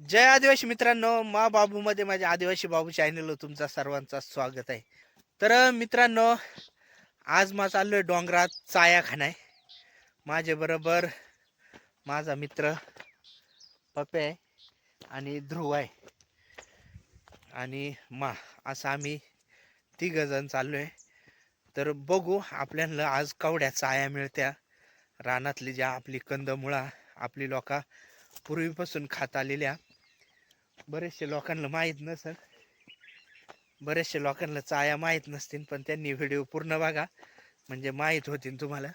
जय आदिवासी मित्रांनो मा बाबूमध्ये माझ्या आदिवासी बाबू चॅनल तुमचा सर्वांचा स्वागत आहे. तर मित्रांनो आज मा आहे डोंगरात चाया खाणाय माझ्याबरोबर माझा मित्र पपे आहे आणि ध्रुव आहे. आणि मा असं आम्ही तिघ जण आहे तर बघू आपल्याला आज कवड्या चाया मिळत्या. रानातली ज्या आपली कंदमुळा आपली लोका पूर्वीपासून खात आलेल्या बरेचसे लोकांना माहीत नसेल. बरेचसे लोकांना चाया माहीत नसतील पण त्यांनी व्हिडिओ पूर्ण बघा. म्हणजे माहीत होतील तुम्हाला.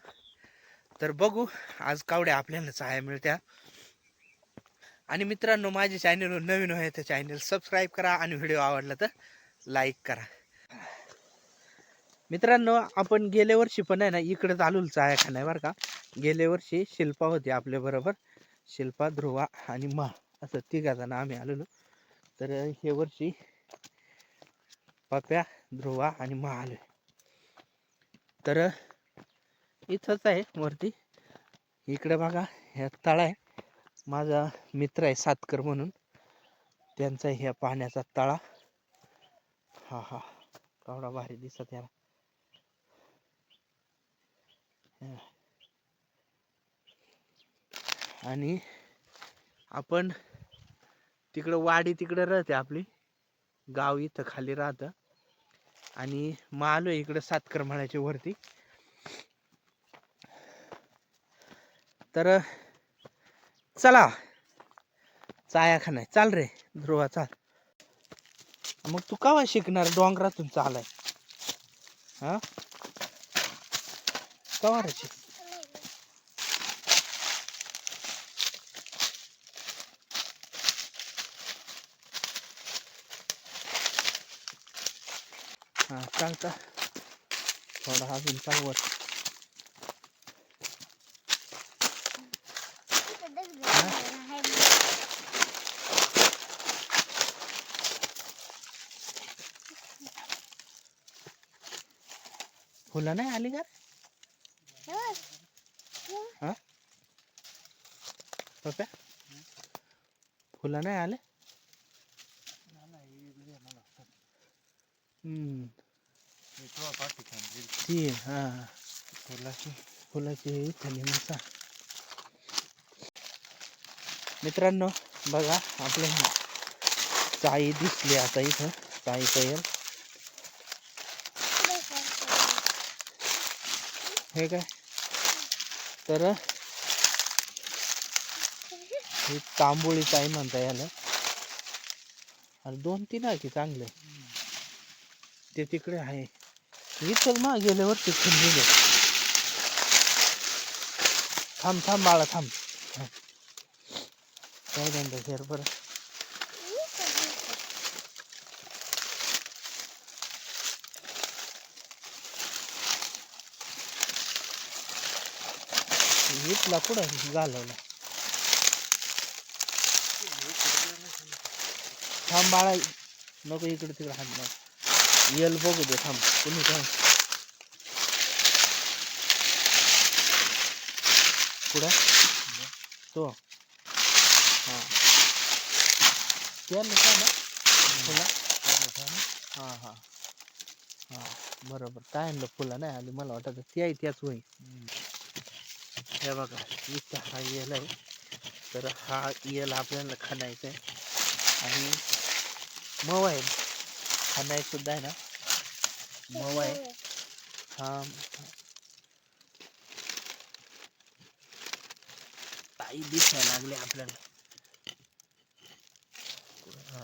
तर बघू आज कावड्या आपल्याला चाया मिळत्या. आणि मित्रांनो माझे चॅनलवर नवीन आहे तर चॅनल सबस्क्राईब करा आणि व्हिडिओ आवडला तर लाईक करा. मित्रांनो आपण गेल्या वर्षी पण आहे ना इकडे चालू चाया खाण्याय बरं का. गेल्या वर्षी शिल्पा होती आपल्या बरोबर. शिल्पा ध्रुवा आणि मा. असं तिघा जण आम्ही आलेलो. तर हे वर्षी पप्या ध्रुवा आणि मा आलोय. तर इथंच आहे वरती. इकडे बघा ह्या तळा आहे. माझा मित्र आहे सातकर म्हणून. त्यांचा ह्या पाण्याचा तळा. हा हा. केवढा भारी दिसत याला. आणि आपण तिकडं वाडी तिकडं राहते आपली. गाव इथं खाली राहतं. आणि मग आलो इकडं सातकर म्हणायच्या वरती. तर चला. चाया खानाय चाल रे ध्रुवा चाल. मग तू केव्हा शिकणार डोंगरातून चालाय? हा? केव्हा रे शिक हा चालता. थोडा अजून चालवत फुलं नाही आली का? हा? पप्या फुलं नाही आले? ती हा. फुलाची. फुलाची मसा मित्रांनो बघा आपल्या चाई दिसली आता इथं. चाई तयार. हे काय? तर ही तांबोळी चाई म्हणता याला. अरे दोन तीन आहे की चांगले. ते तिकडे आहे. इथं मग गेल्यावर तिथून खंडीले थांब थांब बाळा थांब. थांब. काय धंदा शेर बरं. इथला कुठं घालवला थांब बाळा नको इकडे तिकडे हात यल बघू दे थांब कुणी थांब पुढं तो हा त्याला का ना फुला हा हा हा बरोबर काय आणलं फुलं नाही आली मला वाटत ती आहे त्याच होई हे बघा इथं हा येल आहे तर हा येल आपल्याला खाणायचा आहे आणि मऊ आहे खाणाय सुद्धा आहे ना? मऊ आहे. हा. ताई दिसायला लागले आपल्याला. हा,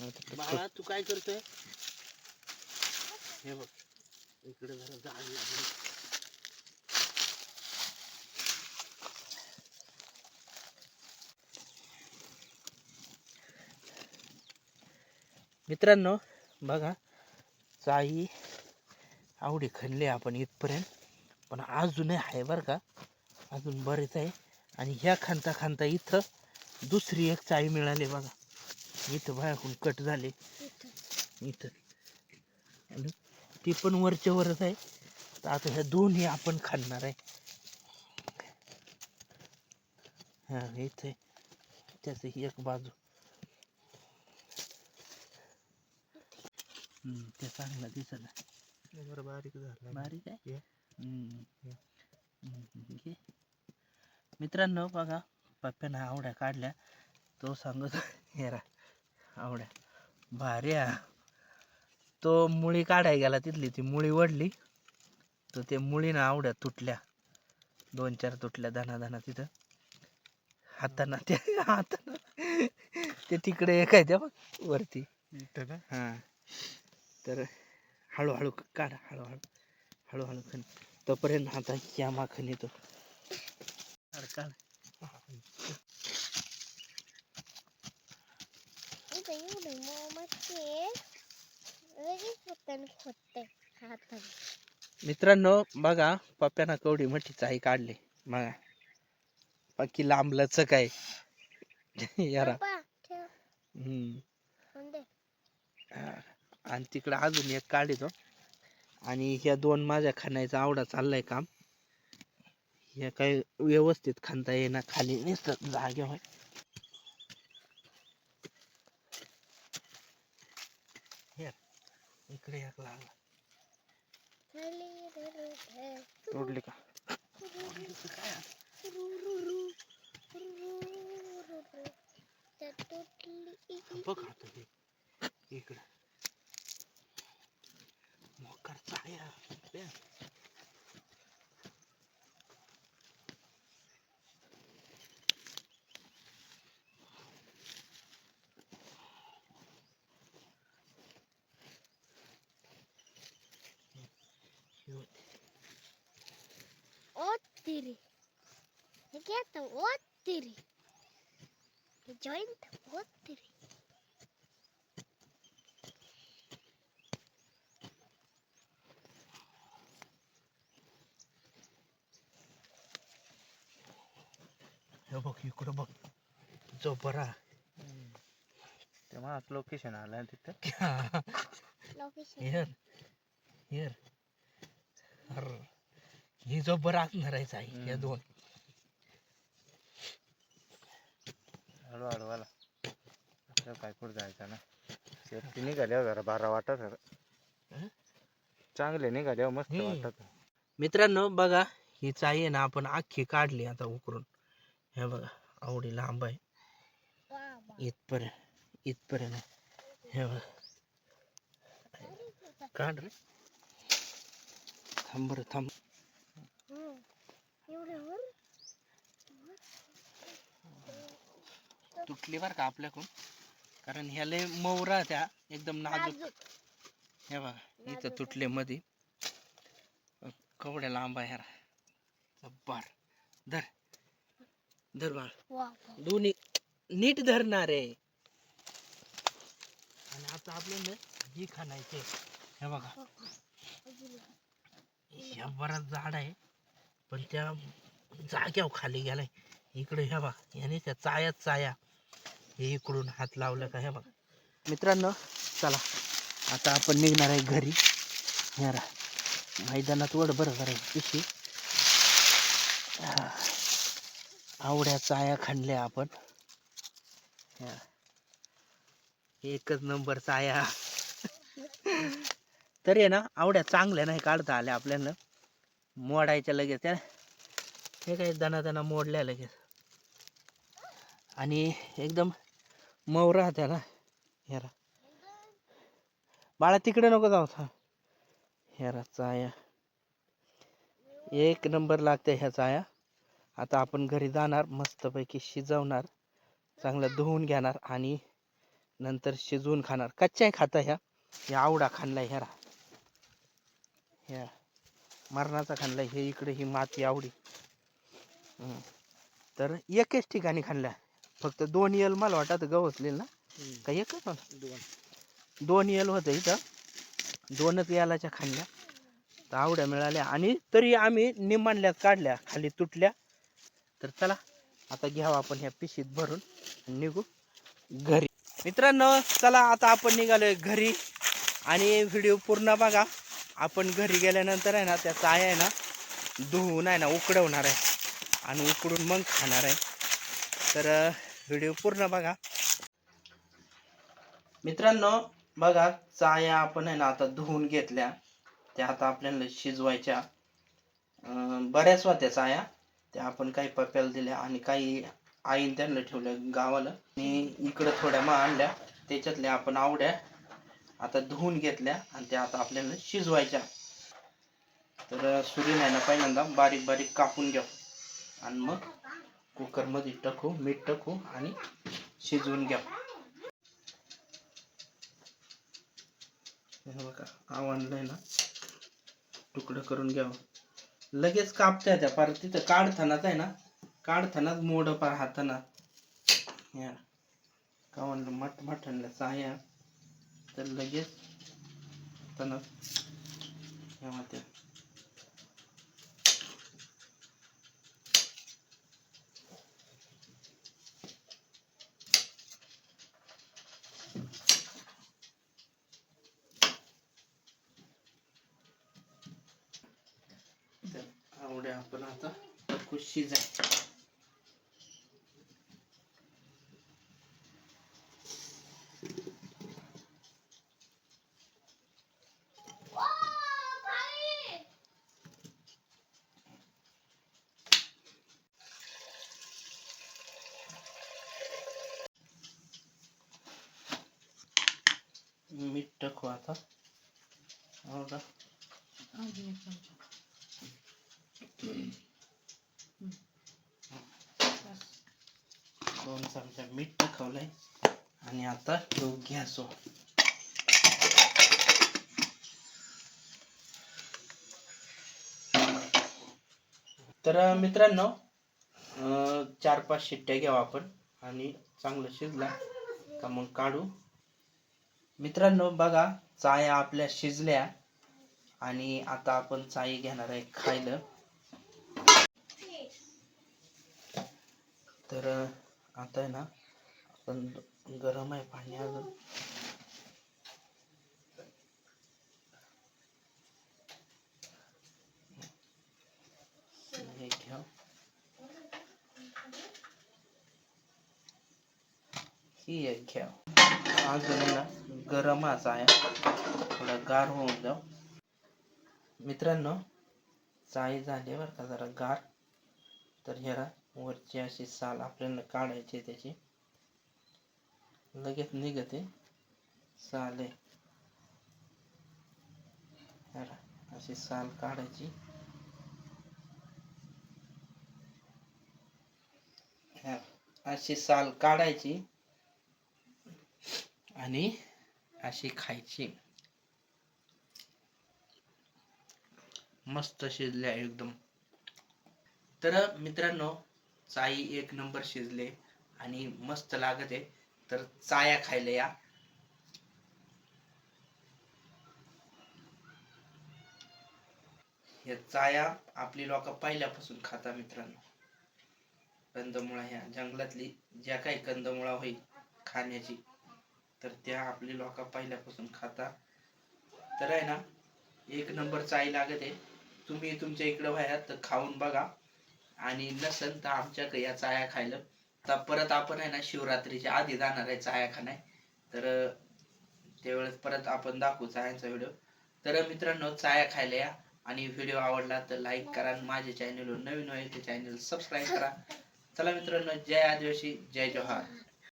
बाळा तू काय करतोय? हे बघ इकडे जरा जाळ लागली. मित्रांनो बघा चाई आवडी खणली आपण इथपर्यंत पण अजूनही आहे बरं का. अजून बरेच आहे. आणि ह्या खांता खांता इथं दुसरी एक चाई मिळाली बघा. इथं बाहेरून कट झाले. इथं. आणि ती पण वरच्या वरच आहे. तर आता ह्या दोन्ही आपण खाणार आहे. हा इथे त्याच एक बाजू. हम्म, ते चांगला दिसत आहे बरं बारीक झाला. बारीक आहे. मित्रांनो बघा पप्प्यानं आवड्या काढल्या. तो सांगत हेरा आवड्या. भाऱ्या तो मुळी काढाय गेला तिथली ती मुळी वडली तर ते मुळीनं आवड्या तुटल्या. दोन चार तुटल्या दाना दाना तिथं. हाताना ते हाताना ते तिकडे एक आहे त्या बघ वरती. ना हां. तर हळूहळू काढ हळूहळू हळूहळू खण. तोपर्यंत आता या माखन येतो. काढ मोमचे लगेच मित्रांनो बघा पप्प्यानं कवडी मोठी चाई काढली. बघा. बाकी लांबलंच काय? यारा. पप्पा ठेव. हम्म. दे हा. आणि तिकडं अजून एक काढितो आणि ह्या दोन माझ्या खाण्याचा आवडा चाललाय काम. हे काही व्यवस्थित खांता येईना खाली नुसतं जागे होय. इकडे एक लागला. तोडली का रु. त्या तुटली. बघ आता इकडं ओ तिरी हे घेत ओ तिरी हे जॉईंट ओ तिरी हे बघ इकडं बघ जो बरा तेव्हा लोकेशन आलं तिथं लोकेशन हिअर हिअर अर ही जो बरा असणार आहे या. दोन हळूहळू आला आपलं काय कुठं जायचं ना शेती निघाल्यावर जरा बारा वाटत हं? होतं. चांगले निघाल्यावर मस्त हम्म. वाटत मित्रांनो बघा ही चाई आहे ना आपण अख्खी काढली आता उकरून हे बघा आवडी लांब आहे इथपर्यंत इथपर्यंत आहे. हे बघा काढ रे थांब बरं थांब तुटली बरं का आपल्याकडून. कारण ह्याला मौरा त्या एकदम नाजूक. हे बघा इथं तुटले मध्ये कवड्या लांब आहे ह्याला जब्बार. धर. धर बाळ. दोन्ही नीट धरणार. आहे आणि आता आपल्याला ही खाणायचे. हे बघा. अजून ह्या बराच झाड आहे. पण त्या जाग्यावर खाली गेलाय. इकडे ह्या बघा. याने त्या चायाच चाया. हे इकडून हात लावला का हे बघा. मित्रांनो चला. आता आपण निघणार आहे घरी. ह्या रा मैदानात वड बरं करायची पिशी आवड्या चाया खाणल्या आपण. ह्या. एकच नंबर चाया. तरी आहे ना आवड्या चांगल्या नाही काढता आल्या आपल्याला मोडायच्या लगेच त्या हे काय दना मोडल्या लगेच. आणि एकदम मऊ राहत्या ना हेरा बाळा तिकडे नको जाऊ था हेरा चाया. एक नंबर लागते ह्या चाया. आता आपण घरी जाणार मस्तपैकी शिजवणार चांगलं धुवून घेणार आणि नंतर शिजवून खाणार. कच्च्याही खाता ह्या. ह्या आवडा खाल्लाय हेरा ह्या. मरणाचा खाणला हे इकडे ही माती आवडी. तर एकच ठिकाणी खाल्ल्या. फक्त दोन यल मला वाटत गवसलेल ना? का एकच होतं? दोन. यल होतं इथं. दोनच यालाच्या खाल्ल्या तर आवड्या मिळाल्या. आणि तरी आम्ही निमांडल्यात काढल्या खाली तुटल्या. तर चला आता घ्यावं आपण ह्या पिशीत भरून निघू घरी. मित्रांनो चला आता आपण निघालोय घरी. आणि व्हिडिओ पूर्ण बघा. आपण घरी गेल्यानंतर आहे ना त्या चाया आहे ना धुवून आहे ना उकडवणार आहे. आणि उकडून मग खाणार आहे. तर व्हिडिओ पूर्ण बघा. मित्रांनो बघा चाया आपण आहे ना आता धुवून घेतल्या. त्या आता आपल्याला शिजवायच्या. अं, बऱ्याच होत्या चाया. त्या आपण काही पप्याला दिल्या आणि काही आईन त्यांना ठेवल्या गावाला. आणि इकडं थोड्या मग आणल्या. त्याच्यातल्या आपण आवड्या आता धुवून घेतल्या आणि त्या आता आपल्याला शिजवायच्या. तर सुरी नाही ना पहिल्यांदा. बारीक बारीक कापून घ्या आणि मग कुकरमध्ये टाकू मीठ टाकू आणि शिजवून घ्या. हे बघा आवडलंय ना. तुकडं करून घ्यावं. लगेच कापत्या त्या पार तिथं काढतानाच आहे ना काढतानाच मोड पार हाताना या. का म्हणलं मठ मटणला साया. तर लगेच हातानं ह्या त्या तर आवड्या आपण आता खुशी जाय मीठ टाकू आता आवडा दोन चमचा मीठ टाकवलंय. आणि आता ठेवू घ्यासो तर मित्रांनो अं, चार पाच शिट्ट्या घ्यावं आपण. आणि चांगलं शिजला का मग काढू. मित्रांनो बघा चाया आपल्या शिजल्या. आणि आता आपण चाई घेणार आहे खायला. तर आता आहे ना आपण गरम आहे पाणी अजून. ही एक घ्या. अजून ना गरमच आहे. थोडा गार होऊन जाऊ. मित्रांनो चाई झाली बरं का जरा गार. तर ह्याला वरची अशी साल आपल्याला काढायची त्याची. लगेच निघते. साल आहे. अशी साल काढायची. अशी साल काढायची आणि अशी खायची. मस्त शिजल्या एकदम. तर मित्रांनो चाई एक नंबर शिजले आणि मस्त लागत. आहे तर चाया खायला या. चाया आपली लोक पहिल्यापासून खाता मित्रांनो. कंदमुळा ह्या जंगलातली ज्या काही कंदमुळा होईल खाण्याची तर त्या आपली लोक पहिल्यापासून खाता तर आहे ना एक नंबर चाई लागत. आहे तुम्ही तुमच्या इकडं व्हायात तर खाऊन बघा. आणि नसेल तर आमच्याकडे या चाया खायला. आता परत आपण आहे ना शिवरात्रीच्या आधी जाणार आहे चाया खाण्याय तर त्यावेळेस परत आपण दाखवू चायांचा व्हिडिओ. तर मित्रांनो चाया खायला या. आणि व्हिडिओ आवडला तर लाईक करा आणि माझ्या चॅनलवर नवीन व्हायचे ते चॅनल सबस्क्राईब करा. चला मित्रांनो जय आदिवासी जय जोहार.